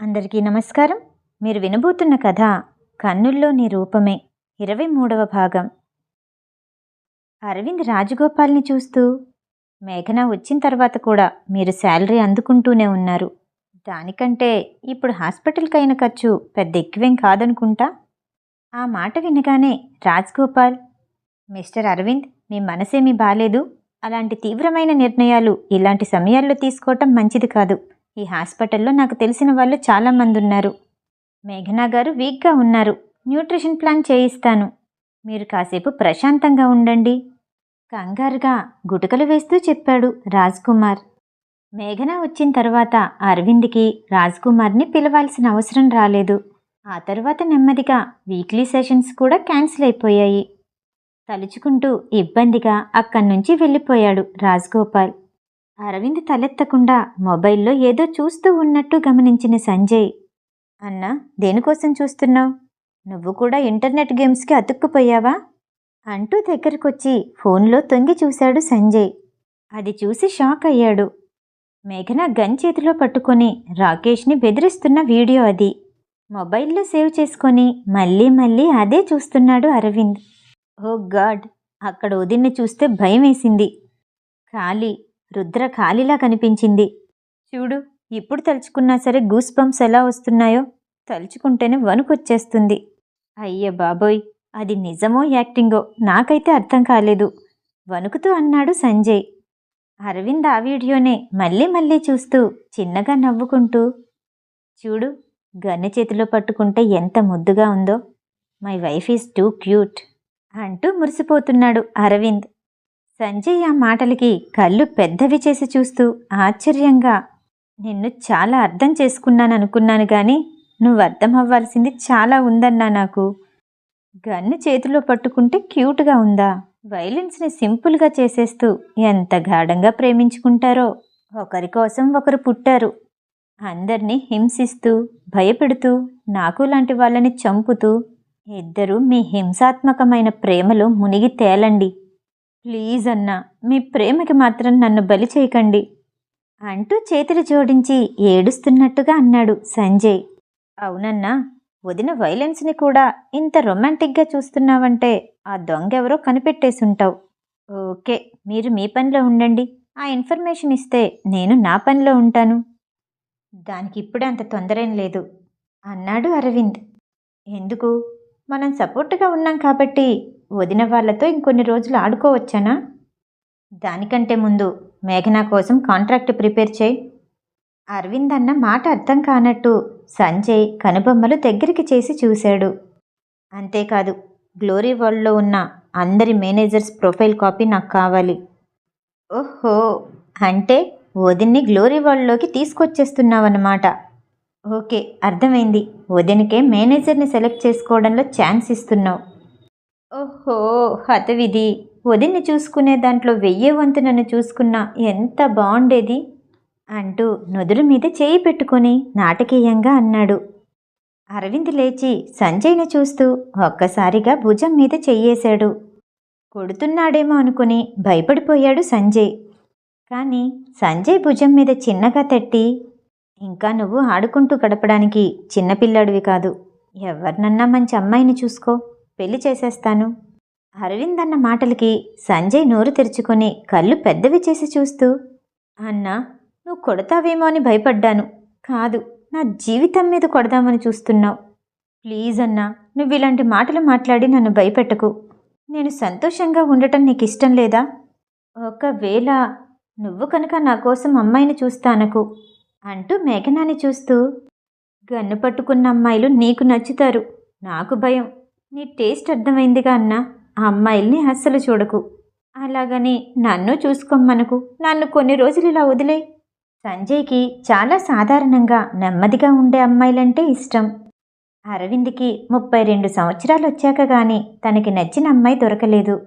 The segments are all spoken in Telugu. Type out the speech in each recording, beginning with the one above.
అందరికీ నమస్కారం. మీరు వినబోతున్న కథ కన్నుల్లో నీ రూపమే. ఇరవై మూడవ భాగం. అరవింద్ రాజగోపాల్ని చూస్తూ మేఘన వచ్చిన తర్వాత కూడా మీరు శాలరీ అందుకుంటూనే ఉన్నారు. దానికంటే ఇప్పుడు హాస్పిటల్కి అయిన ఖర్చు పెద్ద ఎక్కువేం కాదనుకుంటా? ఆ మాట వినగానే రాజ్గోపాల్ మిస్టర్ అరవింద్ మీ మనసేమీ బాలేదు. అలాంటి తీవ్రమైన నిర్ణయాలు ఇలాంటి సమయాల్లో తీసుకోవటం మంచిది కాదు. ఈ హాస్పిటల్లో నాకు తెలిసిన వాళ్ళు చాలామంది ఉన్నారు మేఘనా గారు వీక్గా ఉన్నారు. న్యూట్రిషన్ ప్లాన్ చేయిస్తాను. మీరు కాసేపు ప్రశాంతంగా ఉండండి. కంగారుగా గుటకలు వేస్తూ చెప్పాడు రాజ్కుమార్. మేఘన వచ్చిన తర్వాత అరవింద్కి రాజ్కుమార్ని పిలవాల్సిన అవసరం రాలేదు. ఆ తర్వాత నెమ్మదిగా వీక్లీ సెషన్స్ కూడా క్యాన్సిల్ అయిపోయాయి. తలుచుకుంటూ ఇబ్బందిగా అక్కడి నుంచి వెళ్ళిపోయాడు రాజ్గోపాల్. అరవింద్ తలెత్తకుండా మొబైల్లో ఏదో చూస్తూ ఉన్నట్టు గమనించిన సంజయ్ అన్నా దేనికోసం చూస్తున్నావు? నువ్వు కూడా ఇంటర్నెట్ గేమ్స్కి అతుక్కుపోయావా? అంటూ దగ్గరకొచ్చి ఫోన్లో తొంగి చూశాడు సంజయ్. అది చూసి షాక్ అయ్యాడు. మేఘన గన్ చేతిలో పట్టుకొని రాకేష్ని బెదిరిస్తున్న వీడియో అది. మొబైల్లో సేవ్ చేసుకొని మళ్ళీ మళ్ళీ అదే చూస్తున్నాడు అరవింద్. ఓ గాడ్! అక్కడ ఉదిన్ని చూస్తే భయం వేసింది ఖాళీ రుద్ర ఖాళీలా కనిపించింది. చూడు ఇప్పుడు తలుచుకున్నా సరే గూస్ బంప్స్ ఎలా వస్తున్నాయో తలుచుకుంటేనే వణుకొచ్చేస్తుంది. అయ్య బాబోయ్ అది నిజమో యాక్టింగో నాకైతే అర్థం కాలేదు. వణుకుతూ అన్నాడు సంజయ్. అరవింద్ ఆ వీడియోనే మళ్ళీ మళ్ళీ చూస్తూ చిన్నగా నవ్వుకుంటూ చూడు గన్ను చేతిలో పట్టుకుంటే ఎంత ముద్దుగా ఉందో my wife is too cute అంటూ మురిసిపోతున్నాడు అరవింద్. సంజయ్ ఆ మాటలకి కళ్ళు పెద్దవి చేసి చూస్తూ ఆశ్చర్యంగా నిన్ను చాలా అర్థం చేసుకున్నాను అనుకున్నాను కానీ నువ్వు అర్థం అవ్వాల్సింది చాలా ఉందన్నా నాకు. గన్ను చేతిలో పట్టుకుంటే క్యూట్గా ఉందా? వైలెన్స్ని సింపుల్గా చేసేస్తూ ఎంత గాఢంగా ప్రేమించుకుంటారో. ఒకరి కోసం ఒకరు పుట్టారు. అందరినీ హింసిస్తూ భయపెడుతూ నాకు లాంటి వాళ్ళని చంపుతూ ఇద్దరు మీ హింసాత్మకమైన ప్రేమలో మునిగి తేలండి. ప్లీజ్ అన్నా మీ ప్రేమకి మాత్రం నన్ను బలి చేయకండి అంటూ చేతులు జోడించి ఏడుస్తున్నట్టుగా అన్నాడు సంజయ్. అవునన్నా వదిన వైలెన్స్ని కూడా ఇంత రొమాంటిక్గా చూస్తున్నావంటే ఆ దొంగ ఎవరో కనిపెట్టేసుంటావు. ఓకే మీరు మీ పనిలో ఉండండి ఆ ఇన్ఫర్మేషన్ ఇస్తే నేను నా పనిలో ఉంటాను. దానికి ఇప్పుడే అంత తొందరేం లేదు అన్నాడు అరవింద్. ఎందుకు? మనం సపోర్ట్గా ఉన్నాం కాబట్టి వదిన వాళ్ళతో ఇంకొన్ని రోజులు ఆడుకోవచ్చానా? దానికంటే ముందు మేఘనా కోసం కాంట్రాక్ట్ ప్రిపేర్ చేయి. అరవింద్ అన్న మాట అర్థం కానట్టు సంజయ్ కనుబొమ్మలు దగ్గరికి చేసి చూశాడు. అంతేకాదు గ్లోరీ వరల్డ్లో ఉన్న అందరి మేనేజర్స్ ప్రొఫైల్ కాపీ నాకు కావాలి. ఓహో అంటే వదిన్ని గ్లోరీ వరల్డ్లోకి తీసుకొచ్చేస్తున్నావన్నమాట. ఓకే అర్థమైంది. వదినకే మేనేజర్ని సెలెక్ట్ చేసుకోవడంలో ఛాన్స్ ఇస్తున్నావు. ఓహో హతవిధి. వదిన్ని చూసుకునే దాంట్లో వెయ్యే వంతు నన్ను చూసుకున్నా ఎంత బాగుండేది అంటూ నుదురు మీద చేయి పెట్టుకొని నాటకీయంగా అన్నాడు. అరవింద్ లేచి సంజయ్ని చూస్తూ ఒక్కసారిగా భుజం మీద చెయ్యేశాడు. కొడుతున్నాడేమో అనుకుని భయపడిపోయాడు సంజయ్. కానీ సంజయ్ భుజం మీద చిన్నగా తట్టి ఇంకా నువ్వు ఆడుకుంటూ గడపడానికి చిన్నపిల్లాడివి కాదు. ఎవరినన్నా మంచి అమ్మాయిని చూసుకో. పెళ్ళి చేసేస్తాను. అరవింద్ అన్న మాటలకి సంజయ్ నోరు తెరుచుకొని కళ్ళు పెద్దవి చేసి చూస్తూ అన్నా నువ్వు కొడతావేమో అని భయపడ్డాను. కాదు నా జీవితం మీద కొడదామని చూస్తున్నావు. ప్లీజ్ అన్నా నువ్వు ఇలాంటి మాటలు మాట్లాడి నన్ను భయపెట్టకు. నేను సంతోషంగా ఉండటం నీకు ఇష్టం లేదా? ఒకవేళ నువ్వు కనుక నా కోసం అమ్మాయిని చూస్తానకు అంటూ మేఘనాని చూస్తూ గన్ను పట్టుకున్న అమ్మాయిలు నీకు నచ్చుతారు. నాకు భయం. నీ టేస్ట్ అర్థమైందిగా అన్న ఆ అమ్మాయిల్ని అస్సలు చూడకు. అలాగని నన్ను చూసుకోమ్మనకు నన్ను కొన్ని రోజులు ఇలా వదిలే సంజయ్కి చాలా సాధారణంగా నెమ్మదిగా ఉండే అమ్మాయిలంటే ఇష్టం. అరవింద్కి ముప్పై రెండు సంవత్సరాలు వచ్చాక గాని తనకి నచ్చిన అమ్మాయి దొరకలేదు.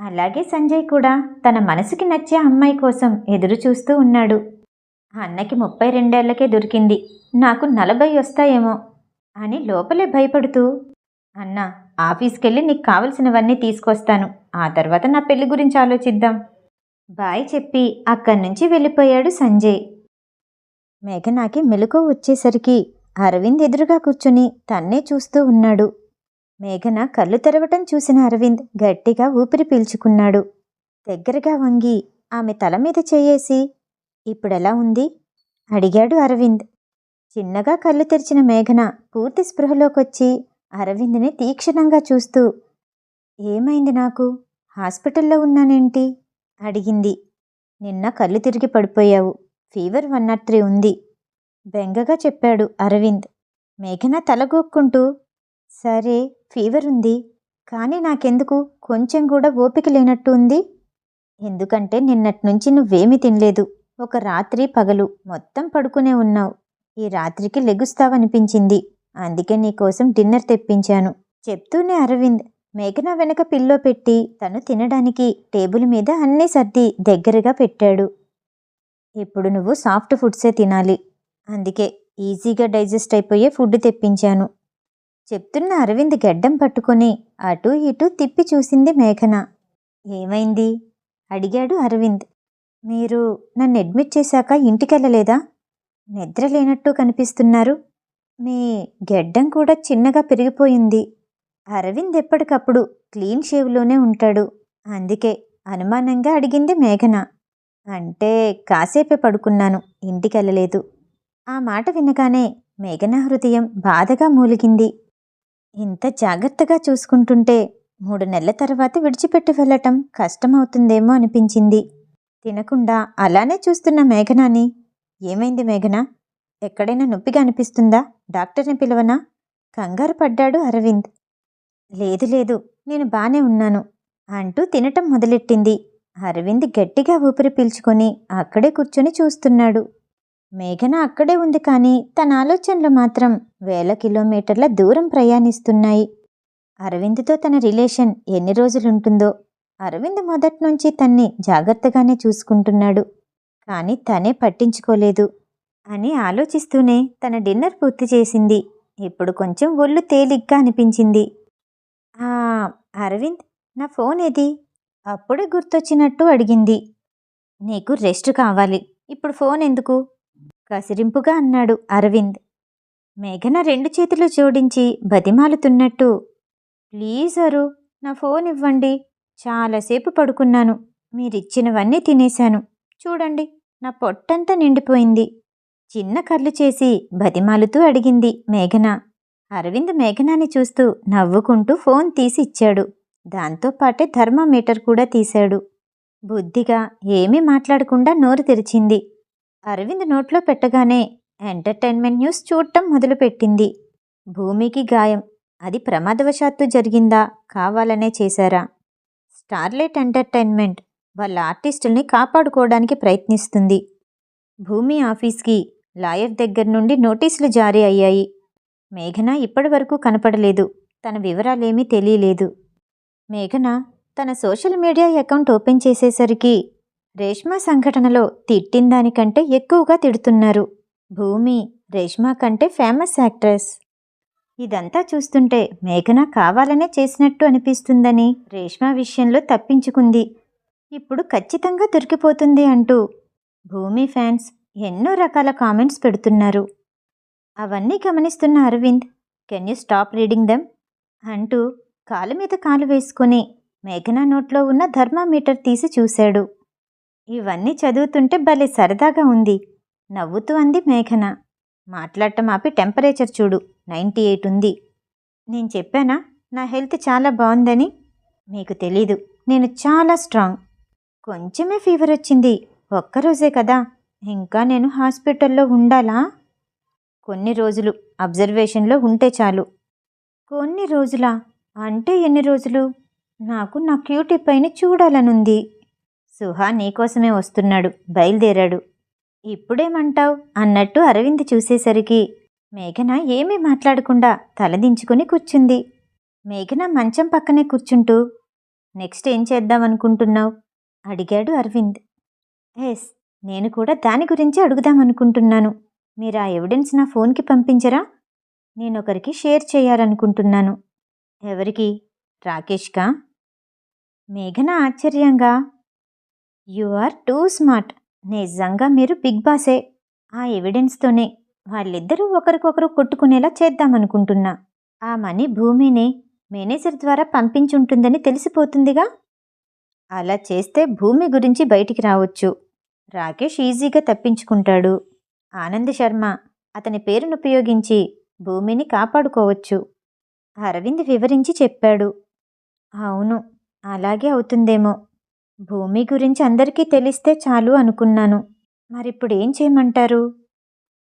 అలాగే సంజయ్ కూడా తన మనసుకి నచ్చే అమ్మాయి కోసం ఎదురు చూస్తూ ఉన్నాడు. అన్నకి ముప్పై రెండేళ్ళకే దొరికింది. నాకు నలభై వస్తాయేమో అని లోపలే భయపడుతూ అన్న ఆఫీస్కెళ్ళి నీకు కావలసినవన్నీ తీసుకొస్తాను. ఆ తర్వాత నా పెళ్ళి గురించి ఆలోచిద్దాం. బాయ్ చెప్పి అక్కడి నుంచి వెళ్ళిపోయాడు సంజయ్. మేఘనాకి మెలకు వచ్చేసరికి అరవింద్ ఎదురుగా కూర్చుని తన్నే చూస్తూ ఉన్నాడు. మేఘన కళ్ళు తెరవటం చూసిన అరవింద్ గట్టిగా ఊపిరి పీల్చుకున్నాడు. దగ్గరగా వంగి ఆమె తల మీద చేయేసి ఇప్పుడెలా ఉంది? అడిగాడు అరవింద్. చిన్నగా కళ్ళు తెరిచిన మేఘన పూర్తి స్పృహలోకొచ్చి అరవింద్ని తీక్షణంగా చూస్తూ ఏమైంది నాకు? హాస్పిటల్లో ఉన్నానేంటి? అడిగింది. నిన్న కళ్ళు తిరిగి పడిపోయావు. ఫీవర్ వన్ నాట్ త్రీ ఉంది. బెంగగా చెప్పాడు అరవింద్. మేఘన తలగొక్కుంటూ సరే ఫీవర్ ఉంది. కానీ నాకెందుకు? కొంచెం కూడా ఓపిక లేనట్టు ఉంది. ఎందుకంటే నిన్నటి నుంచి నువ్వేమీ తినలేదు. ఒక రాత్రి పగలు మొత్తం పడుకునే ఉన్నావు. ఈ రాత్రికి లెగుస్తావనిపించింది. అందుకే నీకోసం డిన్నర్ తెప్పించాను చెప్తూనే అరవింద్. మేఘన వెనక పిల్లో పెట్టి తను తినడానికి టేబుల్ మీద అన్నీ సర్ది దగ్గరగా పెట్టాడు. ఇప్పుడు నువ్వు సాఫ్ట్ ఫుడ్సే తినాలి. అందుకే ఈజీగా డైజెస్ట్ అయిపోయే ఫుడ్ తెప్పించాను చెప్తున్న అరవింద్ గడ్డం పట్టుకొని అటూ ఇటూ తిప్పి చూసింది మేఘన. ఏమైంది? అడిగాడు అరవింద్. మీరు నన్ను అడ్మిట్ చేశాక ఇంటికెళ్ళలేదా? నిద్ర లేనట్టు కనిపిస్తున్నారు. మీ గెడ్డం కూడా చిన్నగా పెరిగిపోయింది. అరవింద్ ఎప్పటికప్పుడు క్లీన్ షేవ్లోనే ఉంటాడు. అందుకే అనుమానంగా అడిగింది మేఘన. అంటే కాసేపే పడుకున్నాను ఇంటికెళ్ళలేదు. ఆ మాట వినగానే మేఘన హృదయం బాధగా మూలిగింది. ఇంత జాగ్రత్తగా చూసుకుంటుంటే మూడు నెలల తర్వాత విడిచిపెట్టి వెళ్ళటం కష్టమవుతుందేమో అనిపించింది. తినకుండా అలానే చూస్తున్న మేఘనాని. ఏమైంది మేఘన? ఎక్కడైనా నొప్పిగా అనిపిస్తుందా? డాక్టర్ని పిలవనా? కంగారు పడ్డాడు అరవింద్. లేదు లేదు నేను బానే ఉన్నాను అంటూ తినటం మొదలెట్టింది. అరవింద్ గట్టిగా ఊపిరి పీల్చుకొని అక్కడే కూర్చొని చూస్తున్నాడు. మేఘన అక్కడే ఉంది కానీ తన ఆలోచనలు మాత్రం వేల కిలోమీటర్ల దూరం ప్రయాణిస్తున్నాయి. అరవింద్తో తన రిలేషన్ ఎన్ని రోజులుంటుందో అరవింద్ మొదట్నుంచి తన్ని జాగ్రత్తగానే చూసుకుంటున్నాడు. కానీ తనే పట్టించుకోలేదు. అని ఆలోచిస్తూనే తన డిన్నర్ పూర్తి చేసింది. ఇప్పుడు కొంచెం ఒళ్ళు తేలిగ్గా అనిపించింది. "ఆ, అరవింద్ నా ఫోన్ ఏది? అప్పుడే గుర్తొచ్చినట్టు అడిగింది. నీకు రెస్ట్ కావాలి. ఇప్పుడు ఫోన్ ఎందుకు? కసిరింపుగా అన్నాడు అరవింద్. మేఘన రెండు చేతులు జోడించి బతిమాలుతున్నట్టు. ప్లీజ్ అరు నా ఫోన్ ఇవ్వండి. చాలాసేపు పడుకున్నాను. మీరిచ్చినవన్నీ తినేశాను. చూడండి నా పొట్టంతా నిండిపోయింది. చిన్న కళ్ళు చేసి బతిమాలుతూ అడిగింది మేఘన. అరవింద్ మేఘనాని చూస్తూ నవ్వుకుంటూ ఫోన్ తీసి ఇచ్చాడు దాంతో పాటే థర్మామీటర్ కూడా తీశాడు. బుద్ధిగా ఏమీ మాట్లాడకుండా నోరు తెరిచింది. అరవింద్ నోట్లో పెట్టగానే ఎంటర్టైన్మెంట్ న్యూస్ చూడటం మొదలుపెట్టింది. భూమికి గాయం. అది ప్రమాదవశాత్తు జరిగిందా? కావాలనే చేశారా? స్టార్లైట్ ఎంటర్టైన్మెంట్ వాళ్ళ ఆర్టిస్టుల్ని కాపాడుకోవడానికి ప్రయత్నిస్తుంది. భూమి ఆఫీస్కి లాయర్ దగ్గర నుండి నోటీసులు జారీ అయ్యాయి. మేఘన ఇప్పటివరకు కనపడలేదు. తన వివరాలేమీ తెలియలేదు. మేఘన తన సోషల్ మీడియా అకౌంట్ ఓపెన్ చేసేసరికి రేష్మా సంఘటనలో తిట్టిన దానికంటే ఎక్కువగా తిడుతున్నారు. భూమి రేష్మా కంటే ఫేమస్ యాక్ట్రెస్. ఇదంతా చూస్తుంటే మేఘన కావాలనే చేసినట్టు అనిపిస్తుందని రేష్మా విషయంలో తప్పించుకుంది. ఇప్పుడు ఖచ్చితంగా దొరికిపోతుంది అంటూ భూమి ఫ్యాన్స్ ఎన్నో రకాల కామెంట్స్ పెడుతున్నారు. అవన్నీ గమనిస్తున్న Arvind can you stop reading them? అంటూ కాలు మీద కాలు వేసుకొని మేఘన నోట్లో ఉన్న థర్మామీటర్ తీసి చూశాడు. ఇవన్నీ చదువుతుంటే భలే సరదాగా ఉంది. నవ్వుతూ అంది మేఘన. మాట్లాడటం ఆపి టెంపరేచర్ చూడు నైంటీ ఎయిట్ ఉంది. నేను చెప్పానా? నా హెల్త్ చాలా బాగుందని మీకు తెలీదు నేను చాలా స్ట్రాంగ్. కొంచెమే ఫీవర్ వచ్చింది ఒక్కరోజే కదా? ఇంకా నేను హాస్పిటల్లో ఉండాలా? కొన్ని రోజులు అబ్జర్వేషన్లో ఉంటే చాలు. కొన్ని రోజులా? అంటే ఎన్ని రోజులు? నాకు నా క్యూటీ పైన చూడాలనుంది. సుహా నీకోసమే వస్తున్నాడు బయలుదేరాడు. ఇప్పుడేమంటావ్? అన్నట్టు అరవింద్ చూసేసరికి మేఘన ఏమీ మాట్లాడకుండా తలదించుకుని కూర్చుంది. మేఘన మంచం పక్కనే కూర్చుంటూ నెక్స్ట్ ఏం చేద్దామనుకుంటున్నావు? అడిగాడు అరవింద్. ఎస్ నేను కూడా దాని గురించి అడుగుదామనుకుంటున్నాను మీరు ఆ ఎవిడెన్స్ నా ఫోన్కి పంపించరా? నేను ఒకరికి షేర్ చేయాలనుకుంటున్నాను. ఎవరికి? రాకేష్కా? మేఘన ఆశ్చర్యంగా యు ఆర్ టూ స్మార్ట్. నిజంగా మీరు బిగ్ బాసే. ఆ ఎవిడెన్స్తోనే వాళ్ళిద్దరూ ఒకరికొకరు కొట్టుకునేలా చేద్దామనుకుంటున్నా ఆ మనీ భూమిని మేనేజర్ ద్వారా పంపించుంటుందని తెలిసిపోతుందిగా? అలా చేస్తే భూమి గురించి బయటికి రావచ్చు. రాకేష్ ఈజీగా తప్పించుకుంటాడు. ఆనంద్ శర్మ అతని పేరును ఉపయోగించి భూమిని కాపాడుకోవచ్చు. అరవింద్ వివరించి చెప్పాడు. అవును అలాగే అవుతుందేమో. భూమి గురించి అందరికీ తెలిస్తే చాలు అనుకున్నాను. మరిప్పుడు ఏం చేయమంటారు?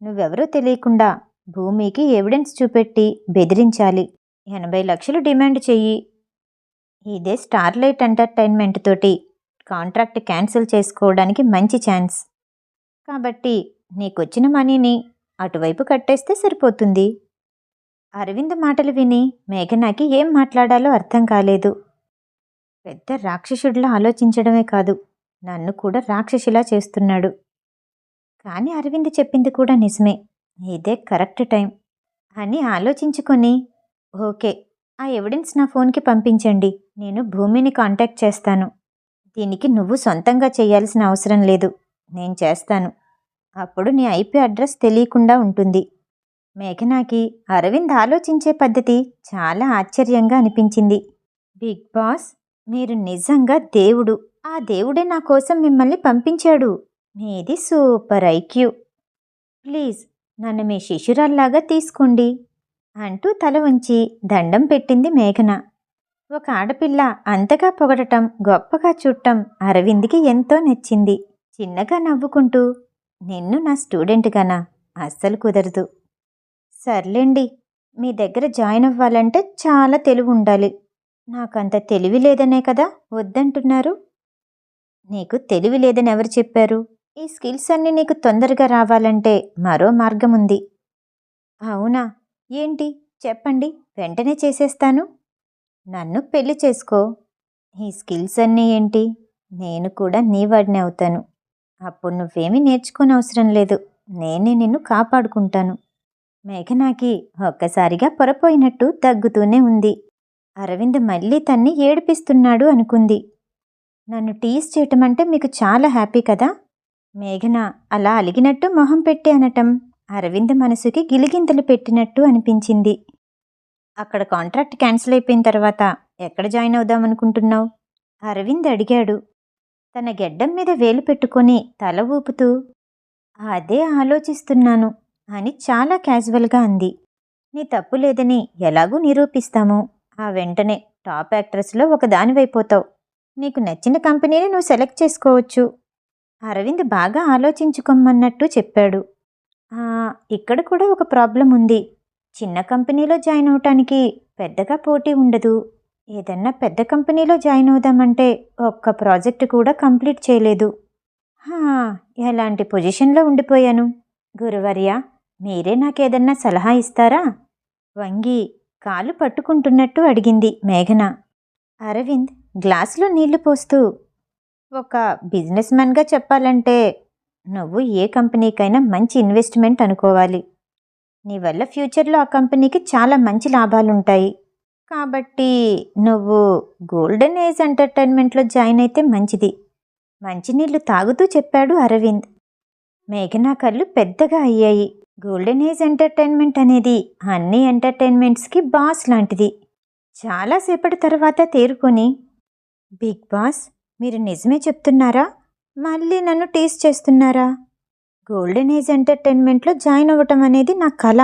నువ్వెవరో తెలియకుండా భూమికి ఎవిడెన్స్ చూపెట్టి బెదిరించాలి. ఎనభై లక్షలు డిమాండ్ చెయ్యి. ఇదే స్టార్లైట్ ఎంటర్టైన్మెంట్ తోటి కాంట్రాక్ట్ క్యాన్సిల్ చేసుకోవడానికి మంచి ఛాన్స్. కాబట్టి నీకొచ్చిన మనీని అటువైపు కట్టేస్తే సరిపోతుంది. అరవింద్ మాటలు విని మేఘనాకి ఏం మాట్లాడాలో అర్థం కాలేదు. పెద్ద రాక్షసుడిలా ఆలోచించడమే కాదు నన్ను కూడా రాక్షసిలా చేస్తున్నాడు. కానీ అరవింద్ చెప్పింది కూడా నిజమే ఇదే కరెక్ట్ టైం అని ఆలోచించుకొని ఓకే ఆ ఎవిడెన్స్ నా ఫోన్కి పంపించండి నేను భూమిని కాంటాక్ట్ చేస్తాను. దీనికి నువ్వు సొంతంగా చేయాల్సిన అవసరం లేదు. నేను చేస్తాను. అప్పుడు నీ ఐపీ అడ్రస్ తెలియకుండా ఉంటుంది. మేఘనాకి అరవింద్ ఆలోచించే పద్ధతి చాలా ఆశ్చర్యంగా అనిపించింది. బిగ్ బాస్ మీరు నిజంగా దేవుడు. ఆ దేవుడే నా కోసం మిమ్మల్ని పంపించాడు. మీది సూపర్ ఐక్యూ ప్లీజ్ నన్ను మీ శిశురాల్లాగా తీసుకోండి అంటూ తల ఉంచి దండం పెట్టింది మేఘన. ఒక ఆడపిల్ల అంతగా పొగడటం గొప్పగా చూడటం అరవింద్కి ఎంతో నచ్చింది. చిన్నగా నవ్వుకుంటూ నిన్ను నా స్టూడెంట్గానా? అస్సలు కుదరదు. సర్లేండి మీ దగ్గర జాయిన్ అవ్వాలంటే చాలా తెలివి ఉండాలి. నాకంత తెలివి లేదనే కదా వద్దంటున్నారు. నీకు తెలివి లేదని ఎవరు చెప్పారు? ఈ స్కిల్స్ అన్నీ నీకు తొందరగా రావాలంటే మరో మార్గం ఉంది అవునా? ఏంటి? చెప్పండి వెంటనే చేసేస్తాను. నన్ను పెళ్ళి చేసుకో. ఈ స్కిల్స్ అన్నీ ఏంటి? నేను కూడా నీ వాడిని అవుతాను. అప్పుడు నువ్వేమీ నేర్చుకోని అవసరం లేదు. నేనే నిన్ను కాపాడుకుంటాను. మేఘనాకి ఒక్కసారిగా పొరపోయినట్టు తగ్గుతూనే ఉంది. అరవింద్ మళ్ళీ తన్ని ఏడిపిస్తున్నాడు అనుకుంది. నన్ను టీస్ చేయటం అంటే మీకు చాలా హ్యాపీ కదా? మేఘన అలా అలిగినట్టు మొహం పెట్టి అనటం అరవింద్ మనసుకి గిలిగింతలు పెట్టినట్టు అనిపించింది. అక్కడ కాంట్రాక్ట్ క్యాన్సిల్ అయిపోయిన తర్వాత ఎక్కడ జాయిన్ అవుదాం అనుకుంటున్నావు? అరవింద్ అడిగాడు. తన గెడ్డం మీద వేలు పెట్టుకొని తల ఊపుతూ అదే ఆలోచిస్తున్నాను అని చాలా క్యాజువల్గా అంది. నీ తప్పు లేదని ఎలాగూ నిరూపిస్తాము. ఆ వెంటనే టాప్ యాక్ట్రెస్లో ఒకదానివైపోతావు నీకు నచ్చిన కంపెనీని నువ్వు సెలెక్ట్ చేసుకోవచ్చు. అరవింద్ బాగా ఆలోచించుకోమన్నట్టు చెప్పాడు. ఇక్కడ కూడా ఒక ప్రాబ్లం ఉంది. చిన్న కంపెనీలో జాయిన్ అవటానికి పెద్దగా పోటీ ఉండదు. ఏదన్నా పెద్ద కంపెనీలో జాయిన్ అవుదామంటే ఒక్క ప్రాజెక్ట్ కూడా కంప్లీట్ చేయలేదు. ఎలాంటి పొజిషన్లో ఉండిపోయాను? గురువర్య మీరే నాకేదన్నా సలహా ఇస్తారా? వంగి కాలు పట్టుకుంటున్నట్టు అడిగింది మేఘన. అరవింద్ గ్లాసులో నీళ్ళు పోస్తూ ఒక బిజినెస్ మ్యాన్గా చెప్పాలంటే నువ్వు ఏ కంపెనీకైనా మంచి ఇన్వెస్ట్మెంట్ అనుకోవాలి. నీ వల్ల ఫ్యూచర్లో ఆ కంపెనీకి చాలా మంచి లాభాలుంటాయి. కాబట్టి నువ్వు గోల్డెన్ ఏజ్ ఎంటర్టైన్మెంట్లో జాయిన్ అయితే మంచిది. మంచినీళ్ళు తాగుతూ చెప్పాడు అరవింద్. మేఘనా కళ్ళు పెద్దగా అయ్యాయి. గోల్డెన్ ఏజ్ ఎంటర్టైన్మెంట్ అనేది అన్ని ఎంటర్టైన్మెంట్స్కి బాస్ లాంటిది. చాలాసేపటి తర్వాత తేరుకొని బిగ్ బాస్ మీరు నిజమే చెప్తున్నారా? మళ్ళీ నన్ను టీస్ చేస్తున్నారా? గోల్డెన్ ఏజ్ ఎంటర్టైన్మెంట్లో జాయిన్ అవ్వటం అనేది నా కళ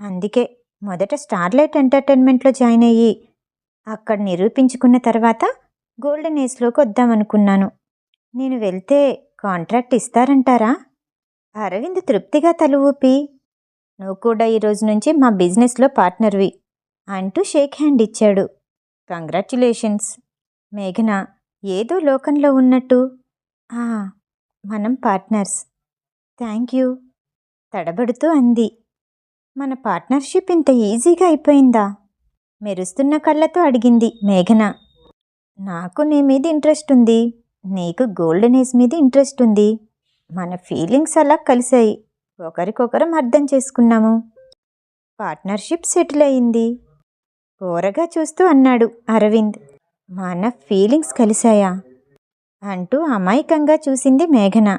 అందుకే మొదట స్టార్లైట్ ఎంటర్టైన్మెంట్లో జాయిన్ అయ్యి అక్కడ నిరూపించుకున్న తర్వాత గోల్డెన్ ఏజ్లోకి వద్దామనుకున్నాను నేను వెళ్తే కాంట్రాక్ట్ ఇస్తారంటారా? అరవింద్ తృప్తిగా తల ఊపి నువ్వు కూడా ఈ రోజు నుంచి మా బిజినెస్లో పార్ట్నర్వి అంటూ షేక్ హ్యాండ్ ఇచ్చాడు. కంగ్రాచ్యులేషన్స్ మేఘన ఏదో లోకంలో ఉన్నట్టు. మనం పార్ట్నర్స్ థ్యాంక్ యూ. తడబడుతూ అంది. మన పార్ట్నర్షిప్ ఇంత ఈజీగా అయిపోయిందా? మెరుస్తున్న కళ్ళతో అడిగింది మేఘన. నాకు నీ మీద ఇంట్రెస్ట్ ఉంది. నీకు గోల్డెన్ ఏజ్ మీద ఇంట్రెస్ట్ ఉంది. మన ఫీలింగ్స్ అలా కలిశాయి ఒకరికొకరం అర్థం చేసుకున్నాము. పార్ట్నర్షిప్ సెటిల్ అయింది. కూరగా చూస్తూ అన్నాడు అరవింద్. మన ఫీలింగ్స్ కలిశాయా? అంటూ అమాయకంగా చూసింది మేఘన.